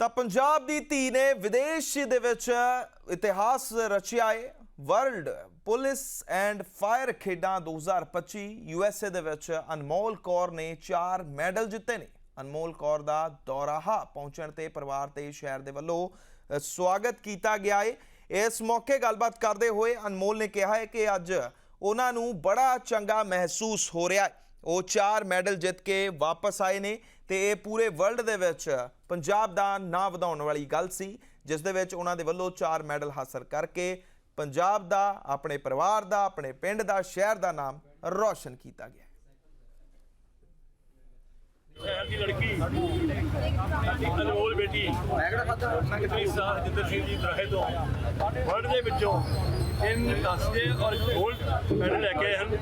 ਤਾਂ ਪੰਜਾਬ ਦੀ ਧੀ ਨੇ ਵਿਦੇਸ਼ ਦੇ ਵਿੱਚ ਇਤਿਹਾਸ ਰਚਿਆ ਹੈ ਵਰਲਡ ਪੁਲਿਸ ਐਂਡ ਫਾਇਰ ਖੇਡਾਂ 2025 ਯੂਐਸਏ ਦੇ ਵਿੱਚ ਅਨਮੋਲ ਕੌਰ ਨੇ 4 ਮੈਡਲ ਜਿੱਤੇ ਨੇ। ਅਨਮੋਲ ਕੌਰ ਦਾ ਦੌਰਾਹਾ ਪਹੁੰਚਣ ਤੇ ਪਰਿਵਾਰ ਤੇ ਸ਼ਹਿਰ ਦੇ ਵੱਲੋਂ ਸਵਾਗਤ ਕੀਤਾ ਗਿਆ ਹੈ ਇਸ ਮੌਕੇ ਗੱਲਬਾਤ ਕਰਦੇ ਹੋਏ ਅਨਮੋਲ ਨੇ ਕਿਹਾ ਹੈ ਕਿ ਅੱਜ ਉਹਨਾਂ ਨੂੰ ਬੜਾ ਚੰਗਾ ਮਹਿਸੂਸ ਹੋ ਰਿਹਾ ਹੈ ਉਹ 4 ਮੈਡਲ ਜਿੱਤ ਕੇ ਵਾਪਸ ਆਏ ਨੇ। ਤੇ ਇਹ ਪੂਰੇ ਵਰਲਡ ਦੇ ਵਿੱਚ ਪੰਜਾਬ ਦਾ ਨਾਂ ਵਧਾਉਣ ਵਾਲੀ ਗੱਲ ਸੀ, ਜਿਸ ਦੇ ਵਿੱਚ ਉਹਨਾਂ ਦੇ ਵੱਲੋਂ 4 ਮੈਡਲ ਹਾਸਲ ਕਰਕੇ ਪੰਜਾਬ ਦਾ, ਆਪਣੇ ਪਰਿਵਾਰ ਦਾ, ਆਪਣੇ ਪਿੰਡ ਦਾ, ਸ਼ਹਿਰ ਦਾ ਨਾਮ ਰੌਸ਼ਨ ਕੀਤਾ ਗਿਆ। ਸ਼ਹਿਰ ਦੀ ਲੜਕੀ, ਅਨਮੋਲ ਬੇਟੀ ਕਿਤਨੀ ਸਾਹ ਜਿੱਦਰ ਸਿੰਘ ਜੀ ਦਰਾਹੇ ਤੋਂ ਵਰਲਡ ਦੇ ਵਿੱਚੋਂ ਤਿੰਨ ਕਾਂਸੇ ਔਰ ਗੋਲਡ ਮੈਡਲ ਲੈ ਕੇ ਆਏ ਹਨ।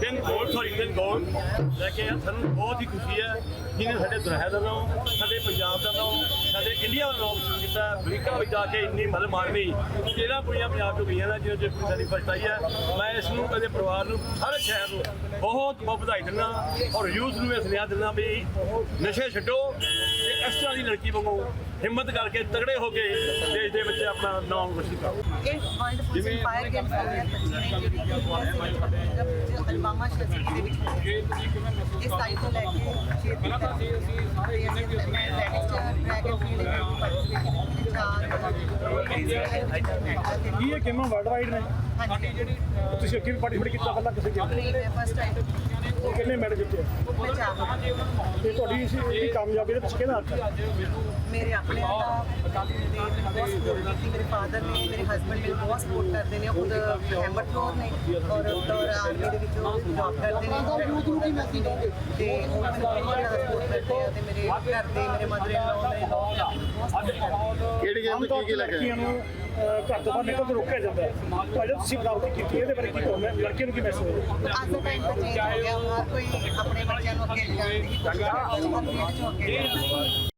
ਤਿੰਨ ਗੋਲਡ ਸੌਰੀ ਤਿੰਨ ਗੋਲਡ ਲੈ ਕੇ ਆਏ ਸਾਨੂੰ ਬਹੁਤ ਹੀ ਖੁਸ਼ੀ ਹੈ ਜਿਹਨੇ ਸਾਡੇ ਦਰਾਹੇ ਦਾ ਨਾਮ, ਸਾਡੇ ਪੰਜਾਬ ਦਾ ਨਾਮ, ਸਾਡੇ ਇੰਡੀਆ ਦਾ ਨਾਮ ਕੀਤਾ ਅਮਰੀਕਾ ਵਿੱਚ ਜਾ ਕੇ ਇੰਨੀ ਮਦਦ ਮਾਰਨੀ ਜਿਹੜਾ ਕੁੜੀਆਂ ਪੰਜਾਬ ਤੋਂ ਗਈਆਂ ਨੇ ਜਿਹਦੇ ਚ ਸਾਡੀ ਫਸਟ ਆਈ ਹੈ। ਮੈਂ ਇਸ ਨੂੰ ਕਦੇ ਪਰਿਵਾਰ ਨੂੰ, ਸਾਰੇ ਸ਼ਹਿਰ ਨੂੰ ਬਹੁਤ ਬਹੁਤ ਵਧਾਈ ਦਿੰਦਾ ਔਰ ਯੂਥ ਨੂੰ ਇਹ ਸੁਨੇਹਾ ਦਿੰਦਾ ਵੀ ਨਸ਼ੇ ਛੱਡੋ ਤੇ ਇਸ ਤਰ੍ਹਾਂ ਦੀ ਲੜਕੀ ਵਾਂਗੂ ਹਿੰਮਤ ਕਰਕੇ ਤਗੜੇ ਹੋ ਕੇ ਦੇਸ਼ ਦੇ ਵਿੱਚ ਆਪਣਾ ਨਾਮ ਰੋਸ਼ਨ ਕਰੋ। ਇਹ ਵਰਲਡ ਪੁਲਿਸ ਫਾਇਰ ਗੇਮਸ ਹੋ ਗਿਆ ਬੱਚੇ ਨੇ ਜਿਹੜੀ ਅਲਮਾਮਾ ਸ਼ਹਿਰ ਦੇ ਵਿੱਚ ਇਸ ਸਾਈਡ ਤੋਂ ਲੈ ਕੇ ਡਰੈਗਨ ਫੀਲਡ ਦੇ ਵਿੱਚ ਚਾਰ ਇਹ ਗੇਮਾਂ ਵਰਲਡ ਵਾਈਡ ਨੇ? ਹਾਂਜੀ। ਤੁਸੀਂ ਅੱਗੇ ਵੀ ਪਾਰਟਿਸਿਪੇਟ ਕੀਤਾ ਪਹਿਲਾਂ ਕਿਸੇ ਗੇਮ ਨਹੀਂ ਮੈਂ ਫਸਟ ਟਾਈਮ ਕਿੰਨੇ ਮੈਡਲ ਜਿੱਤੇ? ਮੈਂ ਚਾਰ ਤੇ ਤੁਹਾਡੀ ਇਸ ਇਹ ਕਾਮਯਾਬੀ ਦੇ ਪਿੱਛੇ ਕਿਹਦਾ ਹੱਥ ਹੈ? ਮੇਰੇ ਆਪਣੇ ਦਾ ਮੇਰੇ ਮੇਰੇ ਫਾਦਰ ਨੇ ਮੇਰੇ ਹਸਬੰਡ ਮੇਰੇ ਬਹੁਤ ਸਪੋਰਟ ਕਰਦੇ ਨੇ ਉਹ ਖੁਦ ਹੈਮਟਲੋਰ ਨੇ ਔਰ ਔਰ ਆਰਮੀ ਦੇ ਵਿੱਚ ਜੌਬ ਕਰਦੇ ਨੇ। ਤੇ ਉਹ ਮੈਨੂੰ ਬਹੁਤ ਜ਼ਿਆਦਾ ਸਪੋਰਟ ਕਰਦੇ ਆ ਤੇ ਮੇਰੇ ਘਰ ਦੇ ਮੇਰੇ ਮਦਰ ਇਨ ਲਾਅ ਨੇ ਬਹੁਤ। ਕਿਹੜੀ ਗੇਮ ਕੀ ਕੀ ਤੇ ਲੈ ਕੇ ਆਏ? ਲੜਕੀਆਂ ਨੂੰ ਅਹ, ਘਰ ਤੋਂ ਬਾਹਰ ਨਿਕਲ ਤੋਂ ਰੋਕਿਆ ਜਾਂਦਾ ਹੈ। ਜਦ ਤੁਸੀਂ ਬਰਾਬਰੀ ਕੀਤੀ ਇਹਦੇ ਬਾਰੇ ਕੀ ਕਹੋਗੇ? ਲੜਕੀਆਂ ਨੂੰ ਕੀ ਮੈਸੇਜ ਹੈ ਅੱਜ ਦਾ ਟਾਈਮ ਤਾਂ ਚੇਂਜ ਹੋ ਗਿਆ। ਹਰ ਕੋਈ ਆਪਣੇ ਬੱਚਿਆਂ ਨੂੰ ਅੱਗੇ ਲਿਜਾਣ ਦੀ ਕੋਸ਼ਿਸ਼ ਕਰਦਾ ਹੈ